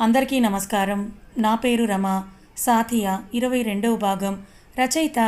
అందరికీ నమస్కారం. నా పేరు రమ. సాథియా. ఇరవై రెండవ భాగం. రచయిత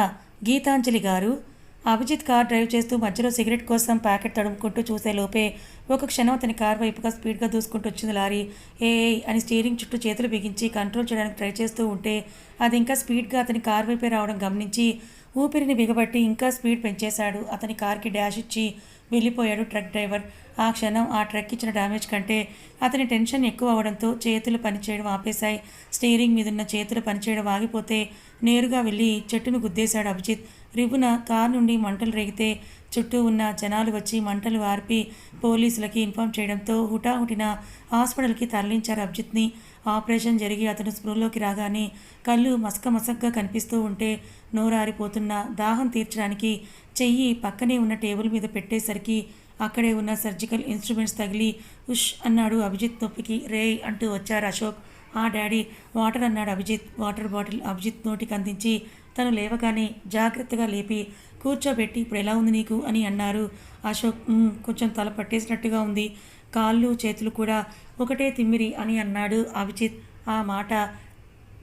గీతాంజలి గారు. అభిజిత్ కార్ డ్రైవ్ చేస్తూ మధ్యలో సిగరెట్ కోసం ప్యాకెట్ తడుముకుంటూ చూసే లోపే ఒక క్షణం అతని కార్ వైపుగా స్పీడ్గా దూసుకుంటూ వచ్చింది లారీ. ఏ అని స్టీరింగ్ చుట్టూ చేతులు బిగించి కంట్రోల్ చేయడానికి ట్రై చేస్తూ ఉంటే అది ఇంకా స్పీడ్గా అతని కార్ వైపే రావడం గమనించి ఊపిరిని బిగబట్టి ఇంకా స్పీడ్ పెంచేశాడు. అతని కార్కి డ్యాష్ ఇచ్చి వెళ్ళిపోయాడు ట్రక్ డ్రైవర్. ఆ క్షణం ఆ ట్రక్ ఇచ్చిన డ్యామేజ్ కంటే అతని టెన్షన్ ఎక్కువ అవడంతో చేతులు పనిచేయడం ఆపేశాయి. స్టీరింగ్ మీదున్న చేతులు పనిచేయడం ఆగిపోతే నేరుగా వెళ్ళి చెట్టును గుద్దేశాడు అభిజిత్. రిబున కారు నుండి మంటలు రేగితే చుట్టూ ఉన్న జనాలు వచ్చి మంటలు ఆర్పి పోలీసులకి ఇన్ఫామ్ చేయడంతో హుటాహుటిన హాస్పిటల్కి తరలించారు అభిజిత్ని. ఆపరేషన్ జరిగి అతను స్పృహలోకి రాగానే కళ్ళు మసక మసగ్గా కనిపిస్తూ ఉంటే నోరారిపోతున్న దాహం తీర్చడానికి చెయ్యి పక్కనే ఉన్న టేబుల్ మీద పెట్టేసరికి అక్కడే ఉన్న సర్జికల్ ఇన్స్ట్రుమెంట్స్ తగిలి ఉష్ అన్నాడు అభిజిత్ నొప్పికి రే అంటూ వచ్చారు అశోక్. ఆ డాడీ వాటర్ అన్నాడు అభిజిత్. వాటర్ బాటిల్ అభిజిత్ నోటికి అందించి తను లేవగానే జాగ్రత్తగా లేపి కూర్చోబెట్టి ఇప్పుడు ఎలా ఉంది నీకు? అని అన్నారు. అశోక్ కొంచెం తల పట్టేసినట్టుగా ఉంది. కాళ్ళు చేతులు కూడా ఒకటే తిమ్మిరి అని అన్నాడు అభిజిత్. ఆ మాట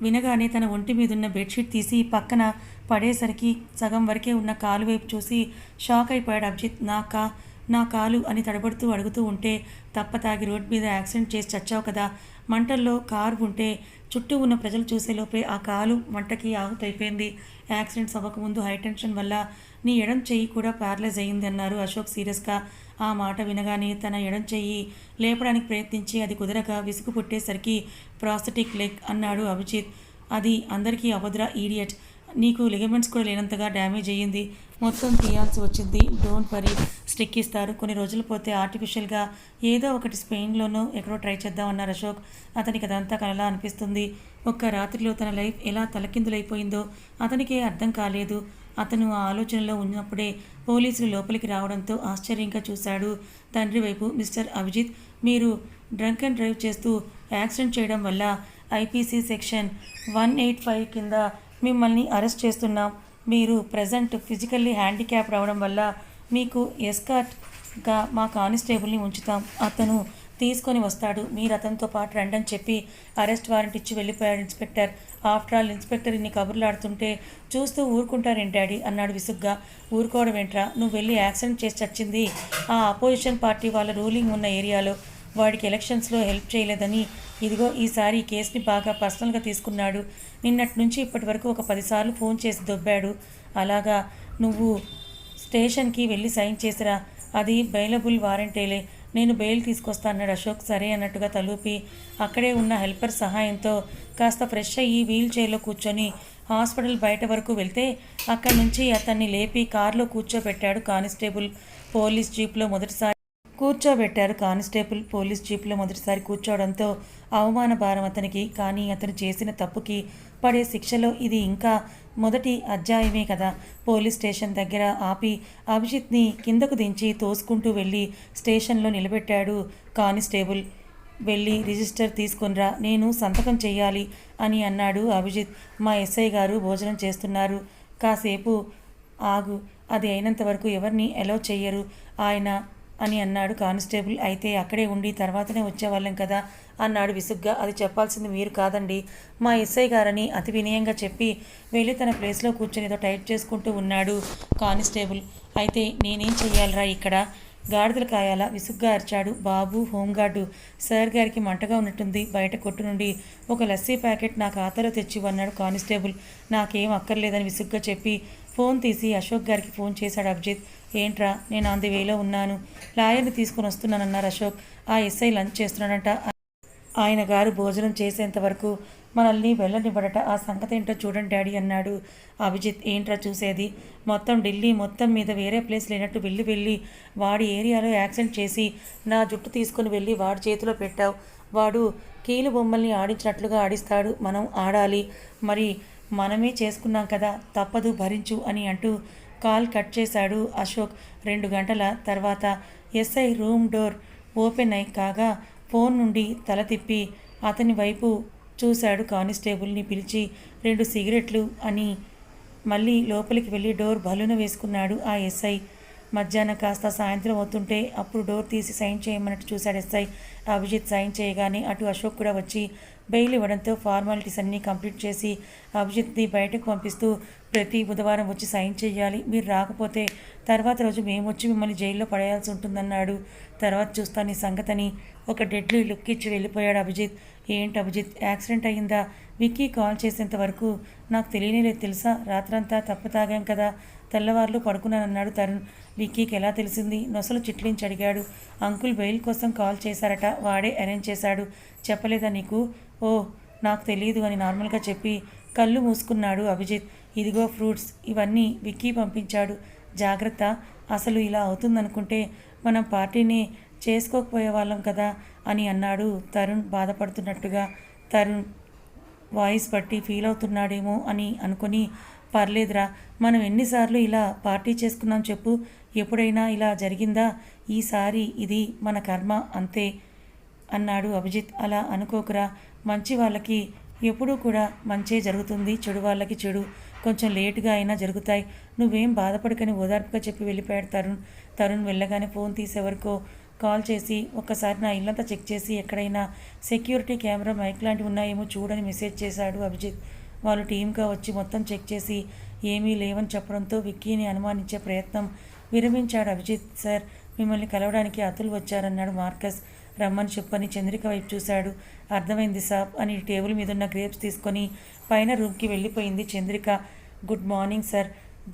వినగానే తన ఒంటి మీద ఉన్న బెడ్షీట్ తీసి పక్కన పడేసరికి సగం వరకే ఉన్న కాలు వైపు చూసి షాక్ అయిపోయాడు అభిజిత్. నా కా నా కాలు అని తడబడుతూ అడుగుతూ ఉంటే తప్ప తాగి రోడ్ మీద యాక్సిడెంట్ చేసి చచ్చావు కదా. మంటల్లో కారు ఉంటే చుట్టూ ఉన్న ప్రజలు చూసేలోపే ఆ కాలు మంటకి ఆహుతైపోయింది. యాక్సిడెంట్స్ అవ్వకముందు హైటెన్షన్ వల్ల నీ ఎడం చెయ్యి కూడా ప్యారలైజ్ అయ్యింది అన్నారు అశోక్ సీరియస్గా. ఆ మాట వినగానే తన ఎడం చెయ్యి లేపడానికి ప్రయత్నించి అది కుదరక విసుగు పుట్టేసరికి ప్రాస్థటిక్ లెగ్ అన్నాడు అభిజిత్. అది అందరికీ అవదురా ఈడియట్. నీకు లిగమెంట్స్ కూడా లేనంతగా డ్యామేజ్ అయ్యింది. మొత్తం తీయాల్సి వచ్చింది. డోంట్ వరీ స్టిక్ ఇస్తారు. కొన్ని రోజులు పోతే ఆర్టిఫిషియల్గా ఏదో ఒకటి స్పెయిన్లోనో ఎక్కడో ట్రై చేద్దామన్నారు అశోక్. అతనికి అదంతా కలలా అనిపిస్తుంది. ఒక్క రాత్రిలో తన లైఫ్ ఎలా తలకిందులైపోయిందో అతనికే అర్థం కాలేదు. అతను ఆ ఆలోచనలో ఉన్నప్పుడే పోలీసులు లోపలికి రావడంతో ఆశ్చర్యంగా చూశాడు. తండ్రి వైపు మిస్టర్ అభిజిత్ మీరు డ్రంక్ అండ్ డ్రైవ్ చేస్తూ యాక్సిడెంట్ చేయడం వల్ల IPC section one eight five కింద మిమ్మల్ని అరెస్ట్ చేస్తున్నాం. మీరు ప్రజెంట్ ఫిజికల్లీ హ్యాండిక్యాప్ అవడం వల్ల మీకు ఎస్కార్ట్గా మా కానిస్టేబుల్ని ఉంచుతాం. అతను తీసుకొని వస్తాడు. మీరు అతనితో పాటు రండి అని చెప్పి అరెస్ట్ వారెంట్ ఇచ్చి వెళ్ళిపోయాడు ఇన్స్పెక్టర్. ఆఫ్టర్ ఆల్ ఇన్స్పెక్టర్ ఇన్ని కబుర్లాడుతుంటే చూస్తూ ఊరుకుంటారేంటి డాడీ? అన్నాడు విసుగ్గా. ఊరుకోవడం ఏంట్రా? నువ్వు వెళ్ళి యాక్సిడెంట్ చేసి చచ్చింది ఆ అపోజిషన్ పార్టీ వాళ్ళ రూలింగ్ ఉన్న ఏరియాలో. వాడికి ఎలక్షన్స్లో హెల్ప్ చేయలేదని ఇదిగో ఈసారి ఈ కేసుని బాగా పర్సనల్గా తీసుకున్నాడు. నిన్నటి నుంచి ఇప్పటి వరకు ఒక పదిసార్లు ఫోన్ చేసి దొబ్బాడు. అలాగా నువ్వు స్టేషన్కి వెళ్ళి సైన్ చేసిరా. అది బెయిలబుల్ వారంటేలే. నేను బెయిల్ తీసుకొస్తా అన్నాడు అశోక్. సరే అన్నట్టుగా తలూపి అక్కడే ఉన్న హెల్పర్ సహాయంతో కాస్త ఫ్రెష్ అయ్యి వీల్ చైర్లో కూర్చొని హాస్పిటల్ బయట వరకు వెళ్తే అక్కడి నుంచి అతన్ని లేపి కారులో కూర్చోబెట్టాడు కానిస్టేబుల్. పోలీస్ జీప్లో మొదటిసారి కూర్చోబెట్టారు కానిస్టేబుల్ పోలీస్ జీప్లో మొదటిసారి కూర్చోవడంతో అవమాన భారం అతనికి. కానీ అతను చేసిన తప్పుకి పడే శిక్షలో ఇది ఇంకా మొదటి అధ్యాయమే కదా. పోలీస్ స్టేషన్ దగ్గర ఆపి అభిజిత్ని కిందకు దించి తోసుకుంటూ వెళ్ళి స్టేషన్లో నిలబెట్టాడు కానిస్టేబుల్. వెళ్ళి రిజిస్టర్ తీసుకొనిరా నేను సంతకం చేయాలి అని అన్నాడు అభిజిత్. మా ఎస్ఐ గారు భోజనం చేస్తున్నారు. కాసేపు ఆగు. అది అయినంత వరకు ఎవరిని ఎలో చెయ్యరు. ఆయన అని అన్నాడు కానిస్టేబుల్. అయితే అక్కడే ఉండి తర్వాతనే వచ్చేవాళ్ళం కదా అన్నాడు విసుగ్గా. అది చెప్పాల్సింది మీరు కాదండి. మా ఎస్ఐ గారని అతి వినయంగా చెప్పి వెళ్ళి తన ప్లేస్లో కూర్చొని ఏదో టైప్ చేసుకుంటూ ఉన్నాడు కానిస్టేబుల్. అయితే నేనేం చెయ్యాలరా ఇక్కడ? గాడిదలు కాయాలా? విసుగ్గా అరిచాడు. బాబు హోంగార్డు. సార్ గారికి మంటగా ఉన్నట్టుంది. బయట కొట్టు నుండి ఒక లస్సీ ప్యాకెట్ నా ఖాతాలో తెచ్చివన్నాడు కానిస్టేబుల్. నాకేం అక్కర్లేదని విసుగ్గా చెప్పి ఫోన్ తీసి అశోక్ గారికి ఫోన్ చేశాడు అభిజిత్. ఏంట్రా నేను అంది వేలో ఉన్నాను. లాయర్ని తీసుకుని వస్తున్నానన్నారు అశోక్. ఆ ఎస్ఐ లంచ్ చేస్తున్నాడంట. ఆయన గారు భోజనం చేసేంత వరకు మనల్ని వెళ్ళనివ్వడట. ఆ సంగతి ఏంటో చూడండి డాడీ అన్నాడు అభిజిత్. ఏంట్రా చూసేది? మొత్తం ఢిల్లీ మొత్తం మీద వేరే ప్లేస్ లేనట్టు వెళ్ళి వెళ్ళి వాడి ఏరియాలో యాక్సిడెంట్ చేసి నా జుట్టు తీసుకుని వెళ్ళి వాడి చేతిలో పెట్టావు. వాడు కీలు బొమ్మల్ని ఆడించినట్లుగా ఆడిస్తాడు. మనం ఆడాలి. మరి మనమే చేసుకున్నాం కదా. తప్పదు భరించు అని అంటూ కాల్ కట్ చేశాడు అశోక్. రెండు గంటల తర్వాత ఎస్ఐ రూమ్ డోర్ ఓపెన్ అయి కాగా ఫోన్ నుండి తల తిప్పి అతని వైపు చూశాడు కానిస్టేబుల్ని పిలిచి రెండు సిగరెట్లు అని మళ్ళీ లోపలికి వెళ్ళి డోర్ బలున వేసుకున్నాడు ఆ ఎస్ఐ. మధ్యాహ్నం కాస్త సాయంత్రం అవుతుంటే అప్పుడు డోర్ తీసి సైన్ చేయమన్నట్టు చూశాడు ఎస్ఐ. అభిజిత్ సైన్ చేయగానే అటు అశోక్ కూడా వచ్చి బెయిల్ ఇవ్వడంతో ఫార్మాలిటీస్ అన్నీ కంప్లీట్ చేసి అభిజిత్ని బయటకు పంపిస్తూ ప్రతి బుధవారం వచ్చి సైన్ చేయాలి మీరు రాకపోతే తర్వాత రోజు మేము వచ్చి మిమ్మల్ని జైల్లో పడేయాల్సి ఉంటుందన్నాడు. తర్వాత చూస్తాను ఈ సంగతని. ఒక డెడ్లీ లుక్ ఇచ్చి వెళ్ళిపోయాడు అభిజిత్. ఏంటి అభిజిత్ యాక్సిడెంట్ అయ్యిందా? విక్కీ కాల్ చేసేంత వరకు నాకు తెలియనే లేదు తెలుసా? రాత్రంతా తప్పు తాగాం కదా. తెల్లవార్లు పడుకున్నానన్నాడు తరుణ్. విక్కీకి ఎలా తెలిసింది? నొసలు చిట్లించి అడిగాడు. అంకుల్ బెయిల్ కోసం కాల్ చేశారట. వాడే అరేంజ్ చేశాడు. చెప్పలేదా నీకు? ఓ నాకు తెలియదు అని నార్మల్గా చెప్పి కళ్ళు మూసుకున్నాడు అభిజిత్. ఇదిగో ఫ్రూట్స్ ఇవన్నీ విక్కీ పంపించాడు. జాగ్రత్త అసలు ఇలా అవుతుందనుకుంటే మనం పార్టీని చేసుకోకపోయే వాళ్ళం కదా అని అన్నాడు తరుణ్ బాధపడుతున్నట్టుగా. తరుణ్ వాయిస్ బట్టి ఫీల్ అవుతున్నాడేమో అని అనుకొని పర్లేదురా మనం ఎన్నిసార్లు ఇలా పార్టీ చేసుకున్నాం చెప్పు. ఎప్పుడైనా ఇలా జరిగిందా? ఈసారి ఇది మన కర్మ అంతే అన్నాడు అభిజిత్. అలా అనుకోకురా మంచి వాళ్ళకి ఎప్పుడూ కూడా మంచే జరుగుతుంది. చెడు వాళ్ళకి చెడు. కొంచెం లేటుగా అయినా జరుగుతాయి. నువ్వేం బాధపడకని ఓదార్పుగా చెప్పి వెళ్ళిపోయాడు తరుణ్. తరుణ్ వెళ్ళగానే ఫోన్ తీసేవరకో కాల్ చేసి ఒక్కసారి నా ఇల్లంతా చెక్ చేసి ఎక్కడైనా సెక్యూరిటీ కెమెరా మైక్ లాంటివి ఉన్నాయేమో చూడని మెసేజ్ చేశాడు అభిజిత్. వాళ్ళు టీమ్గా వచ్చి మొత్తం చెక్ చేసి ఏమీ లేవని చెప్పడంతో విక్కీని అనుమానించే ప్రయత్నం విరమించాడు అభిజిత్. సార్ మిమ్మల్ని కలవడానికి అతులు వచ్చారన్నాడు మార్కస్. రమ్మని చెప్పని చంద్రిక వైపు చూశాడు. అర్థమైంది సాబ్ అని టేబుల్ మీద ఉన్న గ్రేప్స్ తీసుకొని పైన రూమ్కి వెళ్ళిపోయింది Chandrika. Good morning sir.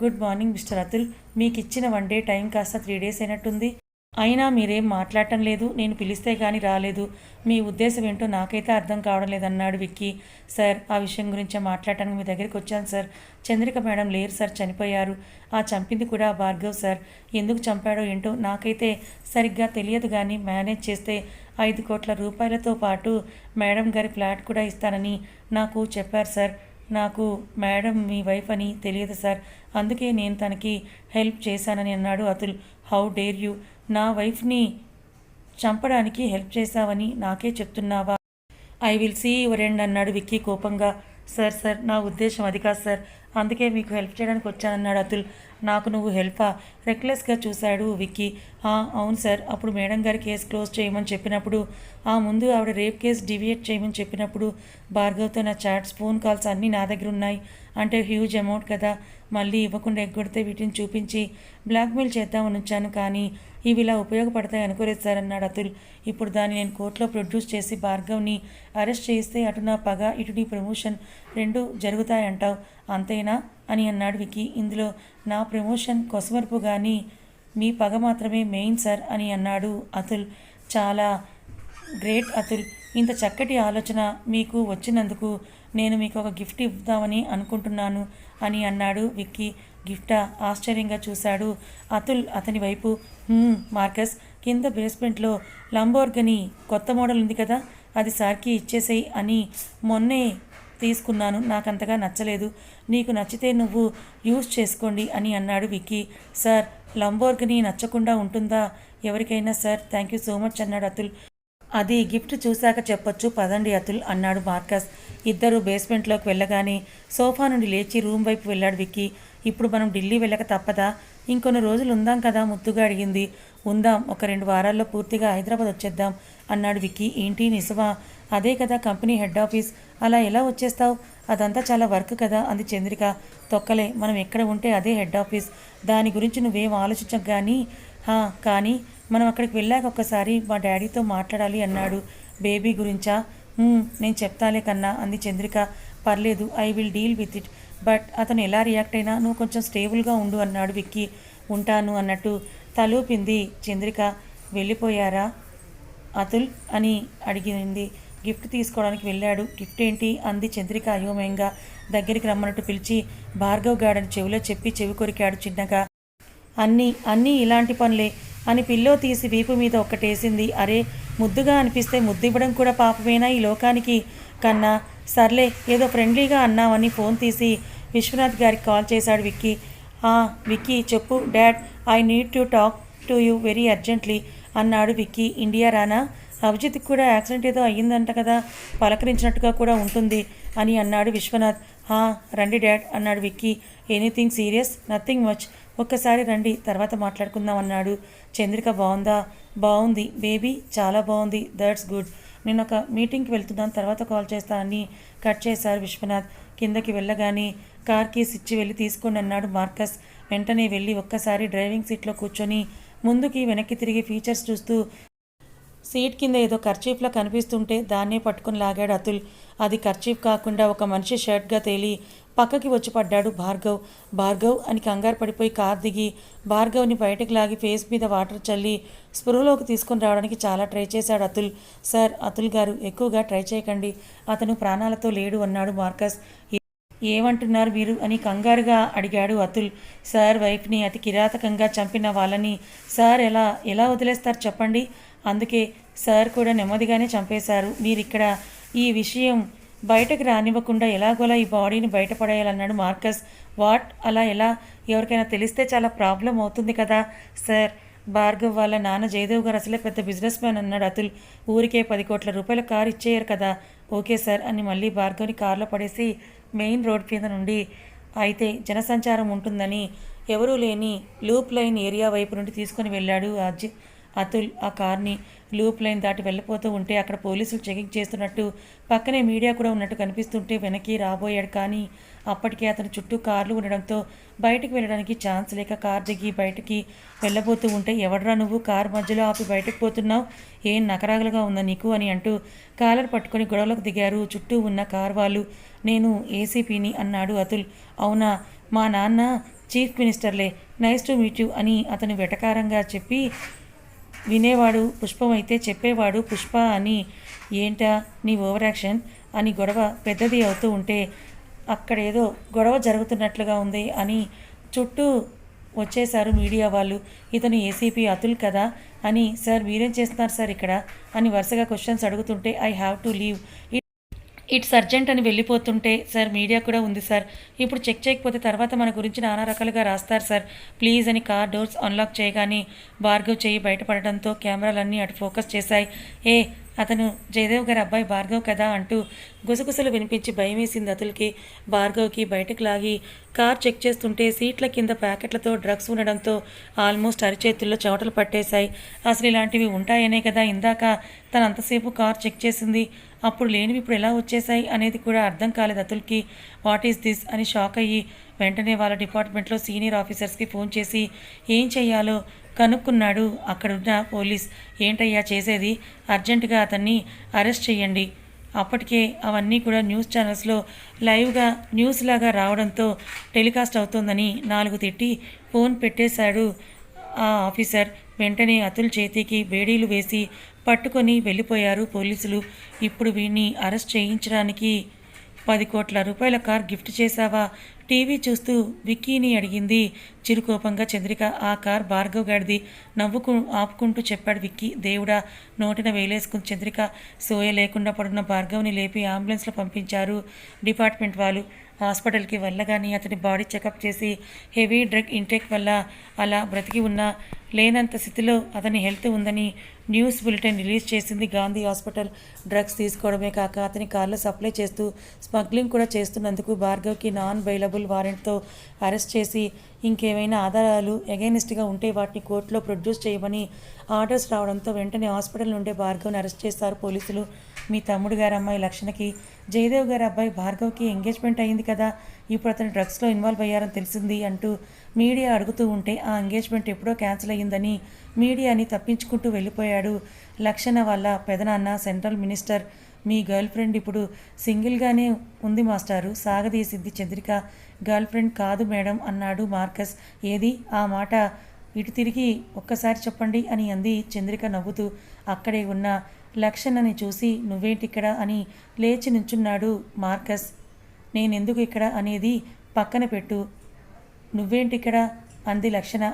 Good morning mister Atul. మీకు ఇచ్చిన వన్ డే టైం కాస్త త్రీ డేస్ అయినట్టుంది. అయినా మీరేం మాట్లాడటం లేదు నేను పిలిస్తే కానీ రాలేదు. మీ ఉద్దేశం ఏంటో నాకైతే అర్థం కావడం లేదన్నాడు విక్కీ. సార్ ఆ విషయం గురించి మాట్లాడటానికి మీ దగ్గరికి వచ్చాను సార్. చంద్రిక మేడం లేరు సార్ చనిపోయారు. ఆ చంపింది కూడా భార్గవ్ సార్. ఎందుకు చంపాడో ఏంటో నాకైతే సరిగ్గా తెలియదు కానీ మేనేజ్ చేస్తే ఐదు కోట్ల రూపాయలతో పాటు మేడం గారి ఫ్లాట్ కూడా ఇస్తానని నాకు చెప్పారు సార్. నాకు మేడం మీ వైఫ్ అని తెలియదు సార్. అందుకే నేను తనకి హెల్ప్ చేశానని అన్నాడు అతుల్. How dare you? నా వైఫ్ని చంపడానికి హెల్ప్ చేశావని నాకే చెప్తున్నావా? I will see your end అన్నాడు విక్కీ కోపంగా. సార్ సార్ నా ఉద్దేశం అది కాదు సార్. అందుకే మీకు హెల్ప్ చేయడానికి వచ్చానన్నాడు అతుల్. నాకు నువ్వు హెల్పా రెక్లెస్గా చూశాడు విక్కీ. "ఆ, అవును సార్. అప్పుడు మేడం గారి కేసు క్లోజ్ చేయమని చెప్పినప్పుడు ఆ ముందు ఆవిడ రేప్ కేసు డివియేట్ చేయమని చెప్పినప్పుడు భార్గవ్తో నా చాట్స్ ఫోన్ కాల్స్ అన్నీ నా దగ్గర ఉన్నాయి. అంటే హ్యూజ్ అమౌంట్ కదా. మళ్ళీ ఇవ్వకుండా ఎగ్గొడితే వీటిని చూపించి బ్లాక్మెయిల్ చేద్దామని ఉంచాను కానీ ఇవి ఇలా ఉపయోగపడతాయి అనుకోలేదు సార్ అన్నాడు అతుల్. ఇప్పుడు దాన్ని నేను కోర్టులో ప్రొడ్యూస్ చేసి భార్గవ్ని అరెస్ట్ చేస్తే అటు నా పగ ఇటు నీ ప్రమోషన్ రెండు జరుగుతాయంటావు. అంతేనా? అని అన్నాడు వికీ ఇందులో నా ప్రమోషన్ కొసవరపు కానీ మీ పగ మాత్రమే మెయిన్ సార్ అని అన్నాడు అతుల్. చాలా గ్రేట్ అతుల్. ఇంత చక్కటి ఆలోచన మీకు వచ్చినందుకు నేను మీకు ఒక గిఫ్ట్ ఇద్దామని అనుకుంటున్నాను అని అన్నాడు విక్కీ. గిఫ్టా? ఆశ్చర్యంగా చూశాడు అతుల్ అతని వైపు. మార్కస్ కింద బేస్మెంట్లో లంబోర్గని కొత్త మోడల్ ఉంది కదా అది సార్కి ఇచ్చేసేయి అని మొన్నే తీసుకున్నాను. నాకంతగా నచ్చలేదు. నీకు నచ్చితే నువ్వు యూజ్ చేసుకోండి అని అన్నాడు విక్కీ. సార్ లంబోర్గ్ని నచ్చకుండా ఉంటుందా? ఎవరికైనా sir thank you so much అన్నాడు అతుల్. అది గిఫ్ట్ చూశాక చెప్పొచ్చు. పదండి అతుల్ అన్నాడు మార్కస్. ఇద్దరు బేస్మెంట్లోకి వెళ్ళగానే సోఫా నుండి లేచి రూమ్ వైపు వెళ్ళాడు విక్కీ. ఇప్పుడు మనం ఢిల్లీ వెళ్ళక తప్పదా? ఇంకొన్ని రోజులు ఉందాం కదా? ముద్దుగా అడిగింది. ఉందాం ఒక రెండు వారాల్లో పూర్తిగా హైదరాబాద్ వచ్చేద్దాం అన్నాడు విక్కీ. ఏంటి నిజమా? అదే కదా కంపెనీ హెడ్ ఆఫీస్. అలా ఎలా వచ్చేస్తావు? అదంతా చాలా వర్క్ కదా అంది చంద్రిక. తొక్కలే మనం ఎక్కడ ఉంటే అదే హెడ్ ఆఫీస్. దాని గురించి నువ్వేం ఆలోచించకు కానీ కానీ మనం అక్కడికి వెళ్ళాక ఒక్కసారి మా డాడీతో మాట్లాడాలి అన్నాడు. బేబీ గురించా? నేను చెప్తాలే కన్నా అంది చంద్రిక. పర్లేదు I will deal with it. But అతను ఎలా రియాక్ట్ అయినా నువ్వు కొంచెం స్టేబుల్గా ఉండు అన్నాడు విక్కీ. ఉంటాను అన్నట్టు తలూపింది చంద్రిక. వెళ్ళిపోయారా? అతుల్ అని అడిగింది. గిఫ్ట్ తీసుకోవడానికి వెళ్ళాడు. గిఫ్ట్ ఏంటి? అంది చంద్రిక అయోమయంగా. దగ్గరికి రమ్మన్నట్టు పిలిచి భార్గవ్ గాడని చెవిలో చెప్పి చెవి కొరికాడు చిన్నగా. అన్నీ అన్నీ ఇలాంటి పనులే అని పిల్లో తీసి వీపు మీద ఒక్కటేసింది. అరే ముద్దుగా అనిపిస్తే ముద్దు ఇవ్వడం కూడా పాపమేనా ఈ లోకానికి? కన్నా సర్లే ఏదో ఫ్రెండ్లీగా అన్నావని ఫోన్ తీసి విశ్వనాథ్ గారికి కాల్ చేశాడు విక్కీ. "ఆ, విక్కీ చెప్పు dad I need to talk to you very urgently అన్నాడు విక్కీ. ఇండియా రానా? అభిజిత్కి కూడా యాక్సిడెంట్ ఏదో అయ్యిందంట కదా పలకరించినట్టుగా కూడా ఉంటుంది అని అన్నాడు విశ్వనాథ్. హా రండి డాడ్ అన్నాడు Vicky. Anything serious? Nothing much. ఒక్కసారి రండి తర్వాత మాట్లాడుకుందాం అన్నాడు. చంద్రిక బాగుందా బాగుంది బేబీ చాలా బాగుంది దట్స్ గుడ్. నేను ఒక మీటింగ్కి వెళ్తున్నాను తర్వాత కాల్ చేస్తానని కట్ చేశారు విశ్వనాథ్. కిందకి వెళ్ళగానే కార్ కీస్ ఇచ్చి వెళ్ళి తీసుకోండి అన్నాడు మార్కస్. వెంటనే వెళ్ళి ఒక్కసారి డ్రైవింగ్ సీట్లో కూర్చొని ముందుకి వెనక్కి తిరిగి ఫీచర్స్ చూస్తూ సీట్ కింద ఏదో కర్చీఫ్లా కనిపిస్తుంటే దాన్నే పట్టుకుని లాగాడు అతుల్. అది కర్చీఫ్ కాకుండా ఒక మనిషి షర్ట్గా తేలి పక్కకి వచ్చి పడ్డాడు భార్గవ్. భార్గవ్ అని కంగారు పడిపోయి కార్ దిగి భార్గవ్ని బయటకు లాగి ఫేస్ మీద వాటర్ చల్లి స్పృహలోకి తీసుకొని రావడానికి చాలా ట్రై చేశాడు అతుల్. సార్ అతుల్ గారు ఎక్కువగా ట్రై చేయకండి. అతను ప్రాణాలతో లేడు అన్నాడు మార్కస్. ఏమంటున్నారు మీరు అని కంగారుగా అడిగాడు అతుల్. సార్ వైఫ్ని అతి కిరాతకంగా చంపిన వాళ్ళని. సార్ ఎలా ఎలా వదిలేస్తారు చెప్పండి. అందుకే సార్ కూడా నెమ్మదిగానే చంపేశారు. మీరు ఇక్కడ ఈ విషయం బయటకు రానివ్వకుండా ఎలాగోలా ఈ బాడీని బయటపడేయాలన్నాడు మార్కస్. వాట్? అలా ఎలా? ఎవరికైనా తెలిస్తే చాలా ప్రాబ్లం అవుతుంది కదా సార్. భార్గవ్ వాళ్ళ నాన్న జయదేవ్ గారు అసలే పెద్ద బిజినెస్ మ్యాన్ అన్నాడు అతుల్. ఊరికే పది కోట్ల రూపాయల కారు ఇచ్చేయరు కదా. ఓకే సార్ అని మళ్ళీ భార్గవ్ని కారులో పడేసి మెయిన్ రోడ్ మీద నుండి. అయితే జనసంచారం ఉంటుందని ఎవరూ లేని లూప్ లైన్ ఏరియా వైపు నుండి తీసుకొని వెళ్ళాడు అజయ్ అతుల్ ఆ కార్ని లూప్ లైన్ దాటి వెళ్ళిపోతూ ఉంటే అక్కడ పోలీసులు చెకింగ్ చేస్తున్నట్టు పక్కనే మీడియా కూడా ఉన్నట్టు కనిపిస్తుంటే వెనక్కి రాబోయాడు. కానీ అప్పటికే అతని చుట్టూ కార్లు ఉండడంతో బయటికి వెళ్ళడానికి ఛాన్స్ లేక కార్ దిగి బయటికి వెళ్ళబోతూ ఉంటే ఎవడరా నువ్వు? కార్ మధ్యలో ఆపి బయటకు పోతున్నావు? ఏం నకరాగలుగా ఉందా నీకు? అని అంటూ కాలర్ పట్టుకొని గొడవలకు దిగారు. చుట్టూ ఉన్న కార్ వాళ్ళు నేను ఏసీపీని అన్నాడు అతుల్. అవునా? మా నాన్న చీఫ్ మినిస్టర్లే. నైస్ టు మీట్ యూ అని అతను వెటకారంగా చెప్పి వినేవాడు పుష్పం అయితే చెప్పేవాడు పుష్ప అని ఏంటా నీ ఓవర్ యాక్షన్ అని గొడవ పెద్దది అవుతూ ఉంటే అక్కడేదో గొడవ జరుగుతున్నట్లుగా ఉంది అని చుట్టూ వచ్చేశారు మీడియా వాళ్ళు. ఇతను ఏసీపీ అతుల్ కదా అని సార్ మీరేం చేస్తున్నారు సార్ ఇక్కడ? అని వరుసగా క్వశ్చన్స్ అడుగుతుంటే I have to leave. It's urgent అని వెళ్ళిపోతుంటే సార్ మీడియా కూడా ఉంది సార్. ఇప్పుడు చెక్ చేయకపోతే తర్వాత మన గురించి నానా రకాలుగా రాస్తారు సార్. ప్లీజ్ అని కార్ డోర్స్ అన్లాక్ చేయగానే భార్గవ్ చేయి బయటపడడంతో కెమెరాలన్నీ అటు ఫోకస్ చేశాయి. ఏ అతను జయదేవ్ గారి అబ్బాయి భార్గవ్ కదా అంటూ గుసగుసలు వినిపించి భయం వేసింది అతులకి. భార్గవ్కి బయటకు లాగి కార్ చెక్ చేస్తుంటే సీట్ల కింద ప్యాకెట్లతో డ్రగ్స్ ఉండడంతో ఆల్మోస్ట్ అరిచేతుల్లో చెవటలు పట్టేశాయి. అసలు ఇలాంటివి ఉంటాయనే కదా ఇందాక తను అంతసేపు కార్ చెక్ చేసింది. అప్పుడు లేనివి ఇప్పుడు ఎలా వచ్చేసాయి అనేది కూడా అర్థం కాలేదు అతుల్కి. What is this? అని షాక్ అయ్యి వెంటనే వాళ్ళ డిపార్ట్మెంట్లో సీనియర్ ఆఫీసర్స్కి ఫోన్ చేసి ఏం చేయాలో కనుక్కున్నాడు అక్కడున్న పోలీస్. ఏంటయ్యా చేసేది? అర్జెంటుగా అతన్ని అరెస్ట్ చేయండి అప్పటికే అవన్నీ కూడా న్యూస్ ఛానల్స్లో లైవ్గా న్యూస్ లాగా రావడంతో టెలికాస్ట్ అవుతోందని నాలుగు తిట్టి ఫోన్ పెట్టేశాడు ఆ ఆఫీసర్. వెంటనే అతుల్ చేతికి బేడీలు వేసి పట్టుకొని వెళ్ళిపోయారు పోలీసులు. ఇప్పుడు వీడిని అరెస్ట్ చేయించడానికి పది కోట్ల రూపాయల కార్ గిఫ్ట్ చేశావా? టీవీ చూస్తూ విక్కీని అడిగింది చిరుకోపంగా చంద్రిక. ఆ కార్ భార్గవ్ గాడిది నవ్వుకు ఆపుకుంటూ చెప్పాడు విక్కీ. దేవుడా నోటిన వేలేసుకుని చంద్రిక. సోయ లేకుండా పడున్న భార్గవ్ని లేపి అంబులెన్స్లో పంపించారు డిపార్ట్మెంట్ వాళ్ళు. హాస్పిటల్కి వెళ్ళగానే అతని బాడీ చెకప్ చేసి హెవీ డ్రగ్ ఇంటేక్ వల్ల అలా బ్రతికి ఉన్న లేనంత స్థితిలో అతని హెల్త్ ఉందని న్యూస్ బులెటిన్ రిలీజ్ చేసింది గాంధీ హాస్పిటల్. డ్రగ్స్ తీసుకోవడమే కాక అతని కార్లో సప్లై చేస్తూ స్మగ్లింగ్ కూడా చేస్తున్నందుకు భార్గవ్కి నాన్ బైలబుల్ వారెంట్తో అరెస్ట్ చేసి ఇంకేమైనా ఆధారాలు ఎగైనిస్ట్గా ఉంటే వాటిని కోర్టులో ప్రొడ్యూస్ చేయమని ఆర్డర్స్ రావడంతో వెంటనే హాస్పిటల్ నుండే భార్గవ్ని అరెస్ట్ చేశారు పోలీసులు. మీ తమ్ముడు గారి అమ్మాయి లక్షణకి జయదేవ్ గారి అబ్బాయి భార్గవ్కి ఎంగేజ్మెంట్ అయింది కదా ఇప్పుడు అతను డ్రగ్స్లో ఇన్వాల్వ్ అయ్యారని తెలిసింది అంటూ మీడియా అడుగుతూ ఉంటే ఆ ఎంగేజ్మెంట్ ఎప్పుడో క్యాన్సిల్ అయ్యిందని మీడియాని తప్పించుకుంటూ వెళ్ళిపోయాడు. లక్షణ వల్ల పెదనాన్న సెంట్రల్ మినిస్టర్. మీ గర్ల్ ఫ్రెండ్ ఇప్పుడు సింగిల్గానే ఉంది మాస్టారు. సాగదీసిద్ది చంద్రిక గర్ల్ ఫ్రెండ్ కాదు మేడం అన్నాడు మార్కస్. ఏది? ఆ మాట ఇటు తిరిగి ఒక్కసారి చెప్పండి అని అంది చంద్రిక నవ్వుతూ. అక్కడే ఉన్న లక్షణని చూసి నువ్వేంటి ఇక్కడ అని లేచి నుంచున్నాడు మార్కస్. నేనెందుకు ఇక్కడ అనేది పక్కన పెట్టు. నువ్వేంటి ఇక్కడ అంది లక్షణ.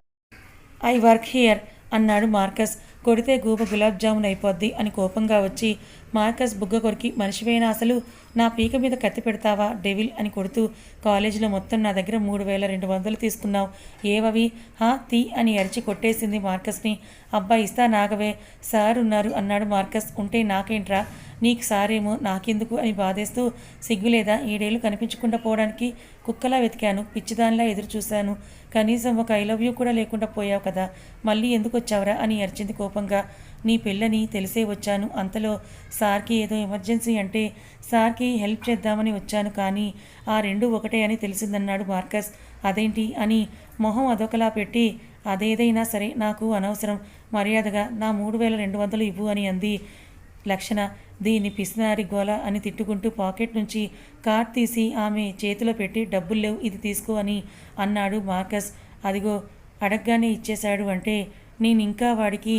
ఐ వర్క్ హియర్ అన్నాడు మార్కస్. కొడితే గూబ గులాబ్ జామున్ అయిపోద్ది అని కోపంగా వచ్చి మార్కస్ బుగ్గ కొరికి మనిషివైనా అసలు నా పీక మీద కత్తి పెడతావా డెవిల్ అని కొడుతూ కాలేజీలో మొత్తం నా దగ్గర మూడు వేల రెండు వందలు తీసుకున్నావు. ఏవవి? హా తీ అని అరిచి కొట్టేసింది మార్కస్ని. అబ్బా ఇస్తా నాగవే. సార్ ఉన్నారు అన్నాడు మార్కస్. ఉంటే నాకేంట్రా? నీకు సారేమో నాకెందుకు అని బాధేస్తూ సిగ్గులేదా? ఏడేళ్ళు కనిపించకుండా పోవడానికి కుక్కలా వెతికాను పిచ్చిదానిలా ఎదురు చూశాను కనీసం ఒక ఐ లవ్ యూ కూడా లేకుండా పోయావు కదా. మళ్ళీ ఎందుకు వచ్చావురా అని అరిచింది కోపంగా. నీ పిల్లని తెలిసే వచ్చాను. అంతలో సార్కి ఏదో ఎమర్జెన్సీ అంటే సార్కి హెల్ప్ చేద్దామని వచ్చాను కానీ ఆ రెండు ఒకటే అని తెలిసిందన్నాడు మార్కస్. అదేంటి అని మొహం అదొకలా పెట్టి అదేదైనా సరే నాకు అనవసరం. మర్యాదగా నా మూడు వేల రెండు వందలు ఇవ్వు అని అంది లక్షణ. దీన్ని పిసినారి గోల అని తిట్టుకుంటూ పాకెట్ నుంచి కార్డ్ తీసి ఆమె చేతిలో పెట్టి డబ్బులు లేవు ఇది తీసుకో అని అన్నాడు మార్కస్. అదిగో అడగగానే ఇచ్చేశాడు అంటే నేను ఇంకా వాడికి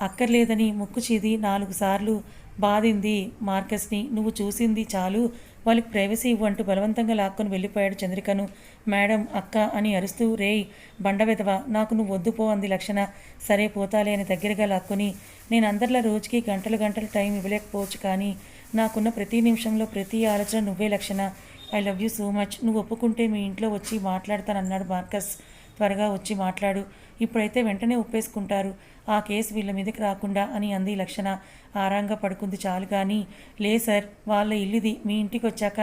అక్కర్లేదని ముక్కు చీది నాలుగు సార్లు బాధింది మార్కస్ని. నువ్వు చూసింది చాలు. వాళ్ళకి ప్రైవసీ ఇవ్వు అంటూ బలవంతంగా లాక్కొని వెళ్ళిపోయాడు చంద్రికను. మేడం అక్క అని అరుస్తూ రేయ్ బండవెదవ నాకు నువ్వు వద్దుపో అంది లక్షణ. సరే పోతాలే అని దగ్గరగా లాక్కొని నేను అందరిలా రోజుకి గంటలు గంటలు టైం ఇవ్వలేకపోవచ్చు కానీ నాకున్న ప్రతి నిమిషంలో ప్రతి ఆలోచన నువ్వే Lakshana. I love you so much. నువ్వు ఒప్పుకుంటే మీ ఇంట్లో వచ్చి మాట్లాడతానన్నాడు మార్కస్. త్వరగా వచ్చి మాట్లాడు. ఇప్పుడైతే వెంటనే ఒప్పేసుకుంటారు. ఆ కేసు వీళ్ళ మీదకి రాకుండా అని అంది లక్షణ. ఆరాంగా పడుకుంది చాలు కానీ లే సార్ వాళ్ళ ఇల్లుది మీ ఇంటికి వచ్చాక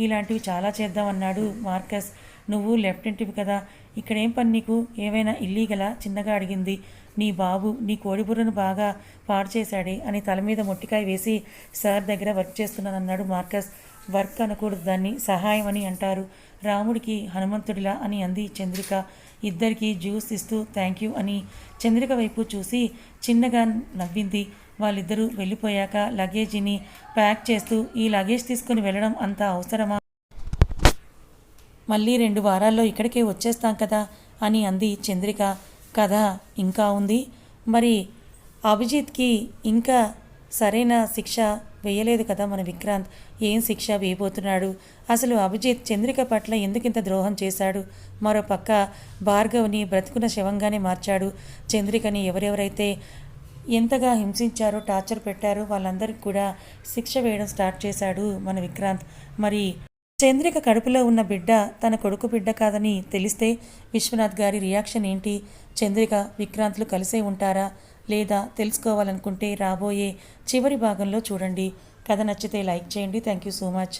ఇలాంటివి చాలా చేద్దామన్నాడు మార్కస్. నువ్వు లెఫ్టినెంట్వి కదా. ఇక్కడేం పని నీకు? ఏమైనా ఇల్లీగలా? చిన్నగా అడిగింది. నీ బాబు నీ కోడిబుర్రను బాగా పాడు చేశాడే అని తల మీద మొట్టికాయ వేసి సార్ దగ్గర వర్క్ చేస్తున్నానన్నాడు మార్కస్. వర్క్ అనకూడదు దాన్ని సహాయం అని అంటారు. రాముడికి హనుమంతుడిలా అని అంది చంద్రిక. ఇద్దరికి జ్యూస్ ఇస్తూ థ్యాంక్ యూ అని చంద్రిక వైపు చూసి చిన్నగా నవ్వింది. వాళ్ళిద్దరూ వెళ్ళిపోయాక లగేజీని ప్యాక్ చేస్తూ ఈ లగేజ్ తీసుకుని వెళ్ళడం అంత అవసరమా? మళ్ళీ రెండు వారాల్లో ఇక్కడికే వచ్చేస్తాం కదా అని అంది చంద్రిక. కథ ఇంకా ఉంది. మరి అభిజిత్కి ఇంకా సరైన శిక్ష వేయలేదు కదా మన విక్రాంత్? ఏం శిక్ష వేయబోతున్నాడు? అసలు అభిజిత్ చంద్రిక పట్ల ఎందుకింత ద్రోహం చేశాడు? మరో పక్క భార్గవ్ని బ్రతుకున్న శవంగానే మార్చాడు. చంద్రికని ఎవరెవరైతే ఎంతగా హింసించారో టార్చర్ పెట్టారో వాళ్ళందరికీ కూడా శిక్ష వేయడం స్టార్ట్ చేశాడు మన విక్రాంత్. మరి చంద్రిక కడుపులో ఉన్న బిడ్డ తన కొడుకు బిడ్డ కాదని తెలిస్తే విశ్వనాథ్ గారి రియాక్షన్ ఏంటి? చంద్రిక విక్రాంత్లు కలిసే ఉంటారా? లేదా తెలుసుకోవాలనుకుంటే రాబోయే చివరి భాగంలో చూడండి. కథ నచ్చితే లైక్ చేయండి. Thank you so much.